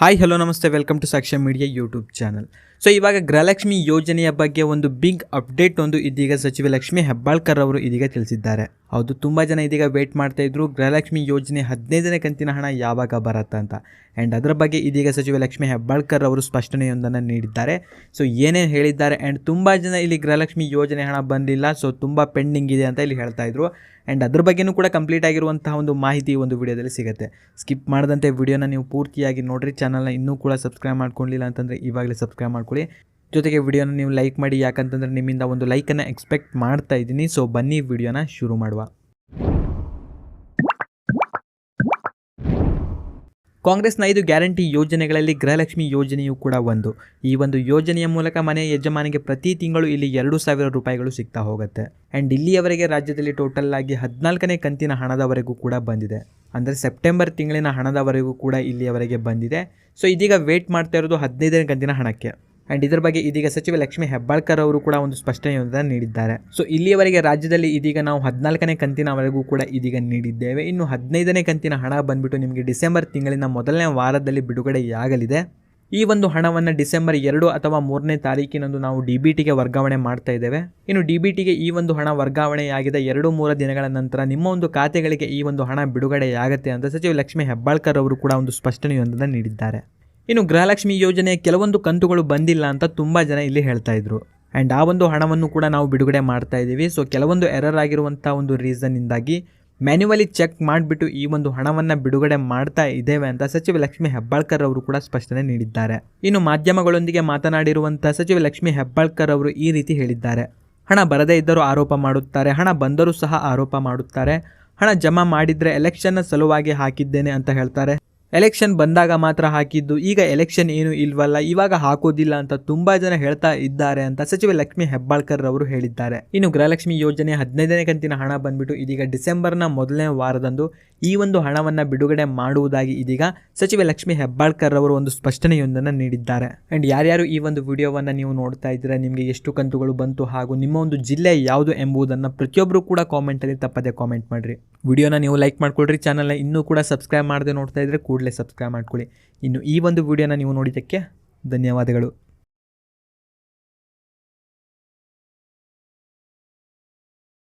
Hi hello నమస్తే welcome to Sakshyam media YouTube channel. So ಇವಾಗ ಗೃಹಲಕ್ಷ್ಮಿ ಯೋಜನೆಯ ಬಗ್ಗೆ ಒಂದು ಬಿಗ್ ಅಪ್ಡೇಟ್ ಒಂದು ಇದೀಗ ಸಚಿವ ಲಕ್ಷ್ಮಿ ಹೆಬ್ಬಾಳ್ಕರ್ ಅವರು ಇದೀಗ ತಿಳಿಸಿದ್ದಾರೆ. ಹೌದು, ತುಂಬ ಜನ ಇದೀಗ ವೇಟ್ ಮಾಡ್ತಾ ಇದ್ರು. ಗೃಹಲಕ್ಷ್ಮಿ ಯೋಜನೆ ಹದಿನೈದನೇ ಕಂತಿನ ಹಣ ಯಾವಾಗ ಬರತ್ತಾ ಅಂತ. ಆ್ಯಂಡ್ ಅದರ ಬಗ್ಗೆ ಇದೀಗ ಸಚಿವ ಲಕ್ಷ್ಮಿ ಹೆಬ್ಬಾಳ್ಕರ್ ಅವರು ಸ್ಪಷ್ಟನೆಯೊಂದನ್ನು ನೀಡಿದ್ದಾರೆ. ಸೊ ಏನೇನು ಹೇಳಿದ್ದಾರೆ ಆ್ಯಂಡ್ ತುಂಬ ಜನ ಇಲ್ಲಿ ಗೃಹಲಕ್ಷ್ಮಿ ಯೋಜನೆ ಹಣ ಬಂದಿಲ್ಲ. ಸೊ ತುಂಬ ಪೆಂಡಿಂಗ್ ಇದೆ ಅಂತ ಇಲ್ಲಿ ಹೇಳ್ತಾ ಇದ್ರು. ಆ್ಯಂಡ್ ಅದ್ರ ಬಗ್ಗೆನೂ ಕೂಡ ಕಂಪ್ಲೀಟ್ ಆಗಿರುವಂತಹ ಒಂದು ಮಾಹಿತಿ ಒಂದು ವಿಡಿಯೋದಲ್ಲಿ ಸಿಗುತ್ತೆ. ಸ್ಕಿಪ್ ಮಾಡದಂತೆ ವಿಡಿಯೋನ ನೀವು ಪೂರ್ತಿಯಾಗಿ ನೋಡ್ರಿ. ಚಾನಲ್ನ ಇನ್ನೂ ಕೂಡ ಸಬ್ಸ್ಕ್ರೈಬ್ ಮಾಡ್ಕೊಂಡಿಲ್ಲ ಅಂತಂದರೆ ಇವಾಗಲೇ ಸಬ್ಸ್ಕ್ರೈಬ್ ಮಾಡ್ಕೊಳ್ಳಿ. ಜೊತೆಗೆ ವಿಡಿಯೋನ ನೀವು ಲೈಕ್ ಮಾಡಿ, ಯಾಕಂತಂದರೆ ನಿಮ್ಮಿಂದ ಒಂದು ಲೈಕನ್ನು ಎಕ್ಸ್ಪೆಕ್ಟ್ ಮಾಡ್ತಾ ಇದ್ದೀನಿ. ಸೊ, ಬನ್ನಿ ವಿಡಿಯೋನ ಶುರು ಮಾಡುವ. ಕಾಂಗ್ರೆಸ್ನ ಐದು ಗ್ಯಾರಂಟಿ ಯೋಜನೆಗಳಲ್ಲಿ ಗೃಹಲಕ್ಷ್ಮಿ ಯೋಜನೆಯೂ ಕೂಡ ಒಂದು. ಈ ಒಂದು ಯೋಜನೆಯ ಮೂಲಕ ಮನೆ ಯಜಮಾನಿಗೆ ಪ್ರತಿ ತಿಂಗಳು ಇಲ್ಲಿ ಎರಡು ಸಾವಿರ ರೂಪಾಯಿಗಳು ಸಿಗ್ತಾ ಹೋಗುತ್ತೆ. ಆ್ಯಂಡ್ ಇಲ್ಲಿಯವರೆಗೆ ರಾಜ್ಯದಲ್ಲಿ ಟೋಟಲ್ ಆಗಿ ಹದಿನಾಲ್ಕನೇ ಕಂತಿನ ಹಣದವರೆಗೂ ಕೂಡ ಬಂದಿದೆ. ಅಂದರೆ ಸೆಪ್ಟೆಂಬರ್ ತಿಂಗಳಿನ ಹಣದವರೆಗೂ ಕೂಡ ಇಲ್ಲಿಯವರೆಗೆ ಬಂದಿದೆ. ಸೊ, ಇದೀಗ ವೇಟ್ ಮಾಡ್ತಾ ಇರೋದು ಹದಿನೈದನೇ ಕಂತಿನ ಹಣಕ್ಕೆ. ಆ್ಯಂಡ್ ಇದರ ಬಗ್ಗೆ ಇದೀಗ ಸಚಿವ ಲಕ್ಷ್ಮಿ ಹೆಬ್ಬಾಳ್ಕರ್ ಅವರು ಕೂಡ ಒಂದು ಸ್ಪಷ್ಟನೆಯೊಂದನ್ನು ನೀಡಿದ್ದಾರೆ. ಸೊ ಇಲ್ಲಿಯವರೆಗೆ ರಾಜ್ಯದಲ್ಲಿ ಇದೀಗ ನಾವು ಹದಿನಾಲ್ಕನೇ ಕಂತಿನವರೆಗೂ ಕೂಡ ಇದೀಗ ನೀಡಿದ್ದೇವೆ. ಇನ್ನು ಹದಿನೈದನೇ ಕಂತಿನ ಹಣ ಬಂದ್ಬಿಟ್ಟು ನಿಮಗೆ ಡಿಸೆಂಬರ್ ತಿಂಗಳಿನ ಮೊದಲನೇ ವಾರದಲ್ಲಿ ಬಿಡುಗಡೆಯಾಗಲಿದೆ. ಈ ಒಂದು ಹಣವನ್ನು ಡಿಸೆಂಬರ್ ಎರಡು ಅಥವಾ ಮೂರನೇ ತಾರೀಕಿನಂದು ನಾವು ಡಿ ಬಿ ಟಿಗೆ ವರ್ಗಾವಣೆ ಮಾಡ್ತಾ ಇದ್ದೇವೆ. ಇನ್ನು ಡಿ ಬಿ ಟಿಗೆ ಈ ಒಂದು ಹಣ ವರ್ಗಾವಣೆಯಾಗಿದ ಎರಡು ಮೂರು ದಿನಗಳ ನಂತರ ನಿಮ್ಮ ಒಂದು ಖಾತೆಗಳಿಗೆ ಈ ಒಂದು ಹಣ ಬಿಡುಗಡೆಯಾಗುತ್ತೆ ಅಂತ ಸಚಿವ ಲಕ್ಷ್ಮಿ ಹೆಬ್ಬಾಳ್ಕರ್ ಅವರು ಕೂಡ ಒಂದು ಸ್ಪಷ್ಟನೆಯೊಂದನ್ನು ನೀಡಿದ್ದಾರೆ. ಇನ್ನು ಗೃಹಲಕ್ಷ್ಮಿ ಯೋಜನೆಯ ಕೆಲವೊಂದು ಕಂತುಗಳು ಬಂದಿಲ್ಲ ಅಂತ ತುಂಬ ಜನ ಇಲ್ಲಿ ಹೇಳ್ತಾ ಇದ್ರು. ಆ್ಯಂಡ್ ಆ ಒಂದು ಹಣವನ್ನು ಕೂಡ ನಾವು ಬಿಡುಗಡೆ ಮಾಡ್ತಾ ಇದ್ದೀವಿ. ಸೊ ಕೆಲವೊಂದು ಎರರ್ ಆಗಿರುವಂಥ ಒಂದು ರೀಸನ್ನಿಂದಾಗಿ ಮ್ಯಾನ್ಯುವಲಿ ಚೆಕ್ ಮಾಡಿಬಿಟ್ಟು ಈ ಒಂದು ಹಣವನ್ನು ಬಿಡುಗಡೆ ಮಾಡ್ತಾ ಇದ್ದೇವೆ ಅಂತ ಸಚಿವ ಲಕ್ಷ್ಮಿ ಹೆಬ್ಬಾಳ್ಕರ್ ಅವರು ಕೂಡ ಸ್ಪಷ್ಟನೆ ನೀಡಿದ್ದಾರೆ. ಇನ್ನು ಮಾಧ್ಯಮಗಳೊಂದಿಗೆ ಮಾತನಾಡಿರುವಂಥ ಸಚಿವ ಲಕ್ಷ್ಮಿ ಹೆಬ್ಬಾಳ್ಕರ್ ಅವರು ಈ ರೀತಿ ಹೇಳಿದ್ದಾರೆ. ಹಣ ಬರದೇ ಇದ್ದರೂ ಆರೋಪ ಮಾಡುತ್ತಾರೆ, ಹಣ ಬಂದರೂ ಸಹ ಆರೋಪ ಮಾಡುತ್ತಾರೆ, ಹಣ ಜಮಾ ಮಾಡಿದರೆ ಎಲೆಕ್ಷನ್ನ ಸಲುವಾಗಿ ಹಾಕಿದ್ದೇನೆ ಅಂತ ಹೇಳ್ತಾರೆ. ಎಲೆಕ್ಷನ್ ಬಂದಾಗ ಮಾತ್ರ ಹಾಕಿದ್ದು. ಈಗ ಎಲೆಕ್ಷನ್ ಏನು ಇಲ್ವಲ್ಲ. ಇವಾಗ ಹಾಕೋದಿಲ್ಲ ಅಂತ ತುಂಬಾ ಜನ ಹೇಳ್ತಾ ಇದ್ದಾರೆ ಅಂತ ಸಚಿವ ಲಕ್ಷ್ಮಿ ಹೆಬ್ಬಾಳ್ಕರ್ ಅವರು ಹೇಳಿದ್ದಾರೆ. ಇನ್ನು ಗೃಹಲಕ್ಷ್ಮಿ ಯೋಜನೆ ಹದಿನೈದನೇ ಕಂತಿನ ಹಣ ಬಂದ್ಬಿಟ್ಟು ಇದೀಗ ಡಿಸೆಂಬರ್ನ ಮೊದಲನೇ ವಾರದಂದು ಈ ಒಂದು ಹಣವನ್ನು ಬಿಡುಗಡೆ ಮಾಡುವುದಾಗಿ ಇದೀಗ ಸಚಿವ ಲಕ್ಷ್ಮಿ ಹೆಬ್ಬಾಳ್ಕರ್ ಅವರು ಒಂದು ಸ್ಪಷ್ಟನೆಯೊಂದನ್ನು ನೀಡಿದ್ದಾರೆ. ಅಂಡ್ ಯಾರ್ಯಾರು ಈ ಒಂದು ವಿಡಿಯೋವನ್ನು ನೀವು ನೋಡ್ತಾ ಇದ್ದೀರಾ, ನಿಮಗೆ ಎಷ್ಟು ಕಂತುಗಳು ಬಂತು ಹಾಗೂ ನಿಮ್ಮ ಒಂದು ಜಿಲ್ಲೆ ಯಾವುದು ಎಂಬುದನ್ನು ಪ್ರತಿಯೊಬ್ಬರು ಕೂಡ ಕಾಮೆಂಟಲ್ಲಿ ತಪ್ಪದೆ ಕಾಮೆಂಟ್ ಮಾಡಿರಿ. ವಿಡಿಯೋನ ನೀವು ಲೈಕ್ ಮಾಡ್ಕೊಳ್ರಿ ಚಾನಲ್ನ ಇನ್ನೂ ಕೂಡ ಸಬ್ಸ್ಕ್ರೈಬ್ ಮಾಡದೆ ನೋಡ್ತಾ ಇದ್ದರೆ ಕೂಡಲೇ ಸಬ್ಸ್ಕ್ರೈಬ್ ಮಾಡ್ಕೊಳ್ಳಿ. ಇನ್ನು ಈ ಒಂದು ವಿಡಿಯೋನ ನೀವು ನೋಡಿದ್ದಕ್ಕೆ ಧನ್ಯವಾದಗಳು.